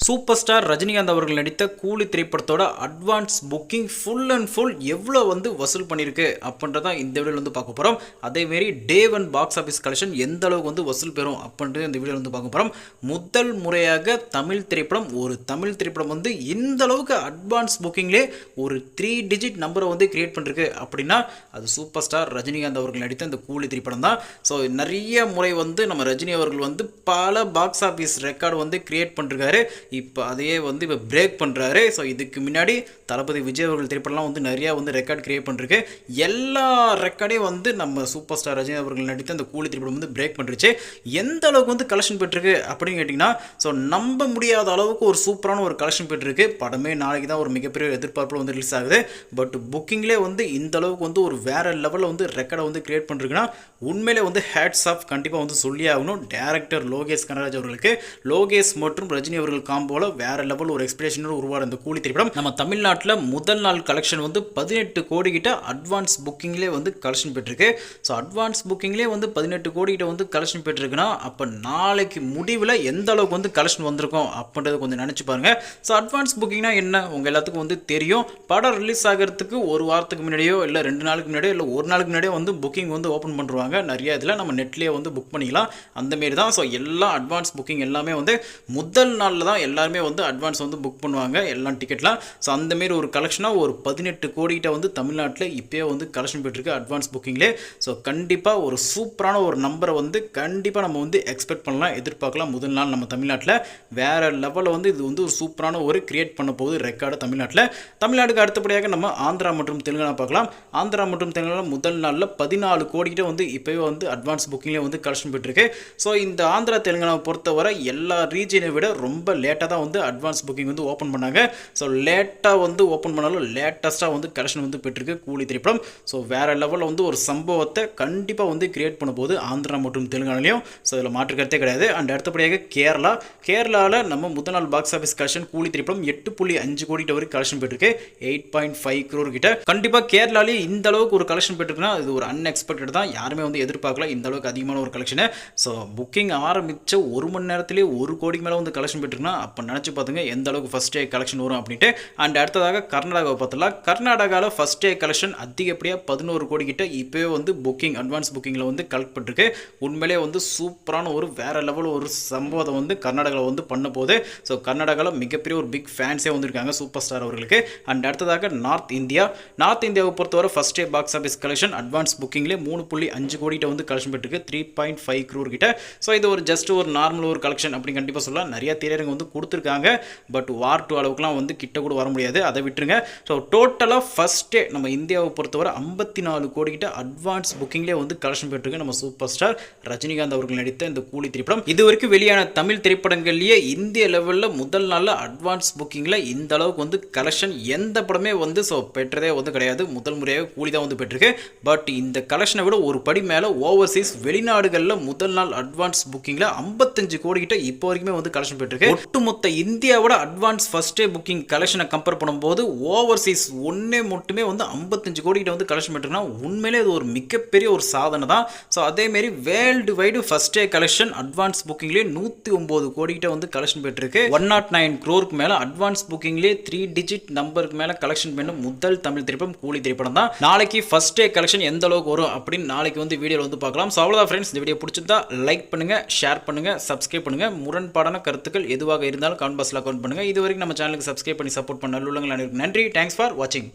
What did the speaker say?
Super star Rajinikanth அவர்கள் நடித்த கூலி திரைப்படத்தோட advance booking full and full எவ்வளோ வந்து வசூல் பண்ணியிருக்கு அப்படின்றதான் இந்த வீடியோவில் வந்து பார்க்க போகிறோம் அதேமாரி day one box office collection எந்த அளவுக்கு வந்து வசூல் பெறும் அப்படின்றது இந்த வீடியோவில் வந்து பார்க்க போகிறோம் முதல் முறையாக தமிழ் திரைப்படம் ஒரு தமிழ் திரைப்படம் வந்து இந்த அளவுக்கு அட்வான்ஸ் புக்கிங்லே ஒரு த்ரீ டிஜிட் நம்பரை வந்து கிரியேட் பண்ணிருக்கு அப்படின்னா அது சூப்பர் ஸ்டார் ரஜினிகாந்த் அவர்கள் நடித்த இந்த கூலி திரைப்படம் தான். ஸோ நிறைய முறை வந்து நம்ம ரஜினி அவர்கள் வந்து பல பாக்ஸ் ஆஃபீஸ் ரெக்கார்டு வந்து கிரியேட் பண்ணிருக்காரு. இப்போ அதையே வந்து இப்போ பிரேக் பண்ணுறாரு ஸோ இதுக்கு முன்னாடி தளபதி விஜய் அவர்கள் திரைப்படம்லாம் வந்து நிறையா வந்து ரெக்கார்ட் கிரியேட் பண்ணிருக்கு. எல்லா ரெக்கார்டையும் வந்து நம்ம சூப்பர் ஸ்டார் ரஜினி அவர்கள் நடித்த அந்த கூலி திரைப்படம் வந்து பிரேக் பண்ணிருச்சு எந்த அளவுக்கு வந்து கலெக்ஷன் பெற்றிருக்கு அப்படின்னு கேட்டிங்கன்னா ஸோ நம்ப முடியாத அளவுக்கு ஒரு சூப்பரான ஒரு கலெக்ஷன் பெற்றிருக்கு. படமே நாளைக்கு தான் ஒரு மிகப்பெரிய எதிர்பார்ப்பில் வந்து ரிலீஸ் ஆகுது. பட் புக்கிங்லேயே வந்து இந்த அளவுக்கு வந்து ஒரு வேற லெவலில் வந்து ரெக்கார்டை வந்து கிரியேட் பண்ணிருக்குன்னா உண்மையிலே வந்து ஹேட்ஸ் ஆஃப் கண்டிப்பாக வந்து சொல்லி ஆகணும். டேரக்டர் லோகேஷ் கனராஜ் அவர்களுக்கு. லோகேஷ் மற்றும் ரஜினி அவர்கள் காம்போல வேற லெவல் ஒரு எக்ஸ்பிரேஷனோட உருவான இந்த கூலி திரைப்படம். நம்ம தமிழ்நாட்டில் முதல் நாள் கலெக்ஷன் வந்து பதினெட்டு கோடி கிட்ட அட்வான்ஸ் புக்கிங்லேயே வந்து கலெக்ஷன் பெற்றிருக்கு. ஸோ அட்வான்ஸ் புக்கிங்லேயே வந்து பதினெட்டு கோடி கிட்ட வந்து கலெக்ஷன் பெற்றிருக்குன்னா அப்போ நாளைக்கு முடிவில் எந்த அளவுக்கு வந்து கலெக்ஷன் வந்திருக்கும் அப்படின்றத கொஞ்சம் நினச்சி பாருங்க. ஸோ அட்வான்ஸ் புக்கிங்னா என்ன? உங்கள் எல்லாத்துக்கும் வந்து தெரியும். படம் ரிலீஸ் ஆகிறதுக்கு ஒரு வாரத்துக்கு முன்னாடியோ இல்லை ரெண்டு நாளுக்கு முன்னாடியோ இல்லை ஒரு நாளுக்கு முன்னாடியோ வந்து புக்கிங் வந்து ஓப்பன் பண்ணுறாங்க நிறைய இதில் நம்ம நெட்லேயே வந்து புக் பண்ணிக்கலாம். அந்தமாரி தான். ஸோ எல்லா அட்வான்ஸ் புக்கிங் எல்லாமே வந்து முதல் நாளில் தான் எல்லாருமே வந்து அட்வான்ஸ் வந்து புக் பண்ணுவாங்க எல்லா டிக்கெட்லாம் ஸோ அந்தமாரி ஒரு கலெக்ஷனாக ஒரு பதினெட்டு கோடிக்கிட்ட வந்து தமிழ்நாட்டில் இப்போயே வந்து கலெக்ஷன் போயிட்டுருக்கு அட்வான்ஸ் புக்கிங்லே ஸோ கண்டிப்பாக ஒரு சூப்பரான ஒரு நம்பரை வந்து கண்டிப்பாக நம்ம வந்து எக்ஸ்பெக்ட் பண்ணலாம் எதிர்பார்க்கலாம் முதல் நாள் நம்ம தமிழ்நாட்டில். வேறு லெவலில் வந்து இது வந்து ஒரு சூப்பரான ஒரு கிரியேட் பண்ண போகுது ரெக்கார்டு தமிழ்நாட்டில். தமிழ்நாட்டுக்கு அடுத்தபடியாக நம்ம ஆந்திரா மற்றும் தெலுங்கானா பார்க்கலாம். ஆந்திரா மற்றும் தெலுங்கானா முதல் நாளில் பதினாலு கோடிக்கிட்ட வந்து இப்போயே வந்து அட்வான்ஸ் புக்கிங்லேயே வந்து கலெக்ஷன் போயிட்டுருக்கு. ஸோ இந்த ஆந்திரா தெலுங்கானாவை பொறுத்தவரை எல்லா ரீஜனை விட ரொம்ப லேட் லேட்டாக தான் வந்து அட்வான்ஸ் புக்கிங் வந்து ஓப்பன் பண்ணாங்க. ஸோ லேட்டாக வந்து ஓப்பன் பண்ணாலும் லேட்டஸ்ட்டாக வந்து கலெக்ஷன் வந்து பெற்றிருக்கு கூலி திரைப்படம். ஸோ வேறு லெவலில் வந்து ஒரு சம்பவத்தை கண்டிப்பாக வந்து கிரியேட் பண்ண போது ஆந்திரா மற்றும் தெலுங்கானாலையும். ஸோ இதில் மாற்றுக்கிறதே கிடையாது. அண்ட் அடுத்தபடியாக கேரளா. கேரளாவில் நம்ம முதல் நாள் பாக்ஸ் ஆஃபீஸ் கலெக்ஷன் கூலி திரைப்படம் எட்டு புள்ளி அஞ்சு கோடி வரைக்கும் கலெக்ஷன் பெற்றிருக்கு. எயிட் பாயிண்ட் ஃபைவ் க்ரோர் கிட்ட. கண்டிப்பாக கேரளாலேயே இந்த அளவுக்கு ஒரு கலெக்ஷன் பெற்றிருக்குன்னா இது ஒரு அன்எக்ஸ்பெக்டட் தான். யாருமே வந்து எதிர்பார்க்கல இந்த அளவுக்கு அதிகமான ஒரு கலெக்ஷனு ஸோ புக்கிங் ஆரம்பித்த ஒரு மணி நேரத்திலேயே ஒரு கோடிக்கு மேலே வந்து கலெக்ஷன் பெற்றிருக்குன்னா அப்போ நினச்சி பார்த்துங்க எந்த அளவுக்கு ஃபஸ்ட் டே கலெக்ஷன் வரும் அப்படின்ட்டு. அண்ட் அடுத்ததாக கர்நாடகாவை பார்த்துலாம் கர்நாடகாவில் ஃபஸ்ட் டே கலெக்ஷன் அதிகப்படியாக பதினோரு கோடி கிட்ட இப்போவே வந்து புக்கிங் அட்வான்ஸ் புக்கிங்கில் வந்து கலெக்ட் பண்ணிருக்கு உண்மையிலே வந்து சூப்பரான ஒரு வேற லெவல் ஒரு சம்பவத்தை வந்து கர்நாடகாவில் வந்து பண்ண போது ஸோ கர்நாடகாவில் மிகப்பெரிய ஒரு பிக் ஃபேன்ஸே வந்திருக்காங்க சூப்பர் ஸ்டார் அவர்களுக்கு. அண்ட் அடுத்ததாக நார்த் இந்தியா நார்த் இந்தியாவை பொறுத்தவரை first day box office collection advance புக்கிங்லேயே மூணு புள்ளி அஞ்சு கோடிகிட்ட வந்து கலெக்ஷன் பெற்றிருக்கு த்ரீ பாயிண்ட் ஃபைவ் க்ரோர் கிட்ட. ஸோ இது ஒரு ஜஸ்ட் ஒரு நார்மல் ஒரு கலெக்ஷன் அப்படின்னு கண்டிப்பாக சொல்லலாம். நிறைய திரையரங்க வந்து கொடுத்துருக்காங்க. பட் வார் டூ அளவுக்குலாம் வந்து கிட்ட கூட வர முடியாது. அதை விட்டுருங்க. ஸோ டோட்டலாக ஃபஸ்ட்டே நம்ம இந்தியாவை பொறுத்தவரை ஐம்பத்தி நாலு கோடி கிட்ட அட்வான்ஸ் புக்கிங்லேயே வந்து கலெக்ஷன் பெற்றிருக்கு நம்ம சூப்பர் ஸ்டார் ரஜினிகாந்த் அவர்கள் நடித்த இந்த கூலி திரைப்படம். இது வரைக்கும் வெளியான தமிழ் திரைப்படங்கள்லேயே இந்திய லெவலில் முதல் நாளில் அட்வான்ஸ் புக்கிங்கில் இந்த அளவுக்கு வந்து கலெக்ஷன் எந்த படமே வந்து ஸோ பெற்றதே வந்து கிடையாது. முதல் முறையாக கூலி தான் வந்து பெற்றிருக்கு. பட் இந்த கலெக்ஷனை விட ஒரு படி மேலே ஓவர்சீஸ் வெளிநாடுகளில் முதல் நாள் அட்வான்ஸ் புக்கிங்கில் ஐம்பத்தஞ்சு கோடி கிட்ட இப்போ வரைக்குமே வந்து கலெக்ஷன் பெற்றிருக்கு ஒட்டுமொத்த இந்தியாவோட அட்வான்ஸ் ஃபர்ஸ்ட் டே புக்கிங் கலெக்ஷனை கம்பேர் பண்ணும்போது ஓவர்சீஸ் ஒன்றே மட்டுமே வந்து ஐம்பத்தஞ்சு கோடிக்கிட்ட வந்து கலெக்ஷன் பெற்றிருக்குன்னா உண்மையிலே இது ஒரு மிகப்பெரிய ஒரு சாதனை தான். ஸோ அதேமாரி world wide first day collection advance புக்கிங்லேயே நூற்றி ஒம்பது கோடிக்கிட்ட வந்து கலெக்ஷன் பெற்றிருக்கு ஒன் நாட் நைன் க்ரோருக்கு மேலே அட்வான்ஸ் புக்கிங்லேயே த்ரீ டிஜிட் நம்பருக்கு மேலே கலெக்ஷன் பண்ண முதல் தமிழ் திரைப்படம் கூலி திரைப்படம் தான். நாளைக்கு ஃபர்ஸ்ட் டே கலெக்ஷன் எந்த அளவுக்கு வரும் அப்படின்னு நாளைக்கு வந்து வீடியோவில் வந்து பார்க்கலாம். ஸோ அவ்வளோதான் ஃப்ரெண்ட்ஸ் இந்த வீடியோ பிடிச்சிருந்தா லைக் பண்ணுங்கள் ஷேர் பண்ணுங்கள் சப்ஸ்கிரைப் பண்ணுங்கள் முரண்பாடான கருத்துக்கள் எதுவாக இருந்தாலும் கமெண்ட் பாக்ஸில் கமெண்ட் பண்ணுங்க. இது வரைக்கும் நம்ம சேனலுக்கு சப்ஸ்கிரைப் பண்ணி சப்போர்ட் பண்ண உள்ளங்கள் நன்றி. தேங்க்ஸ் ஃபார் வாட்சிங்